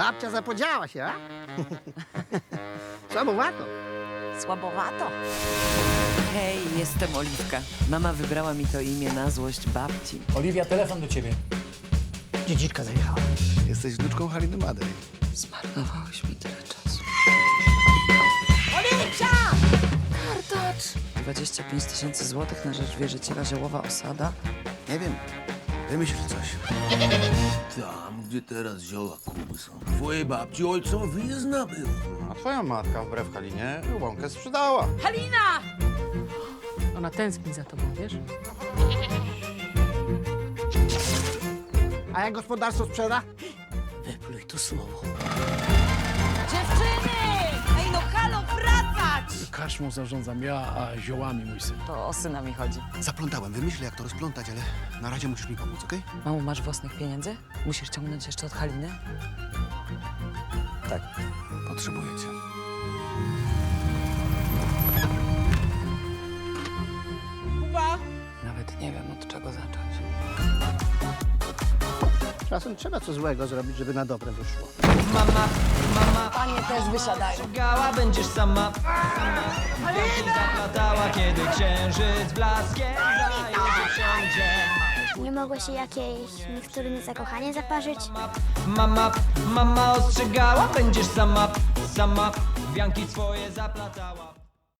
Babcia zapodziała się, a? Słabowato. Słabowato. Hej, jestem Oliwka. Mama wybrała mi to imię na złość babci. Oliwia, telefon do ciebie. Dziedziczka zajechała. Jesteś wnuczką Haliny Madej. Zmarnowałeś mi tyle czasu. Oliwcia! Kartacz! 25 tysięcy złotych na rzecz wierzyciela Ziołowa Osada? Nie wiem. Wymyśl coś. Tam, gdzie teraz zioła Kuby są. Twojej babci ojcowi nabył. A twoja matka wbrew Halinie łąkę sprzedała. Halina! Ona tęskni za tobą, wiesz? A jak gospodarstwo sprzeda? Wypluj to słowo. Dziewczyny! Karczmą zarządzam ja, a ziołami mój syn. To o syna mi chodzi. Zaplątałem. Wymyślę, jak to rozplątać, ale na razie musisz mi pomóc, okej? Mamu, masz własnych pieniędzy? Musisz ciągnąć jeszcze od Haliny? Tak. Potrzebuję cię. Nawet nie wiem, od czego zacząć. Czasem trzeba coś złego zrobić, żeby na dobre wyszło. Panie też wysiadają. Gała będziesz sama, sama Wielki zaplatała, kiedy księżyc blaskiem zajedzie wszędzie Nie mogło się jakieś niektórym zakochanie zaparzyć? Mama, mama ostrzegała, będziesz sama, sama Wianki swoje zaplatała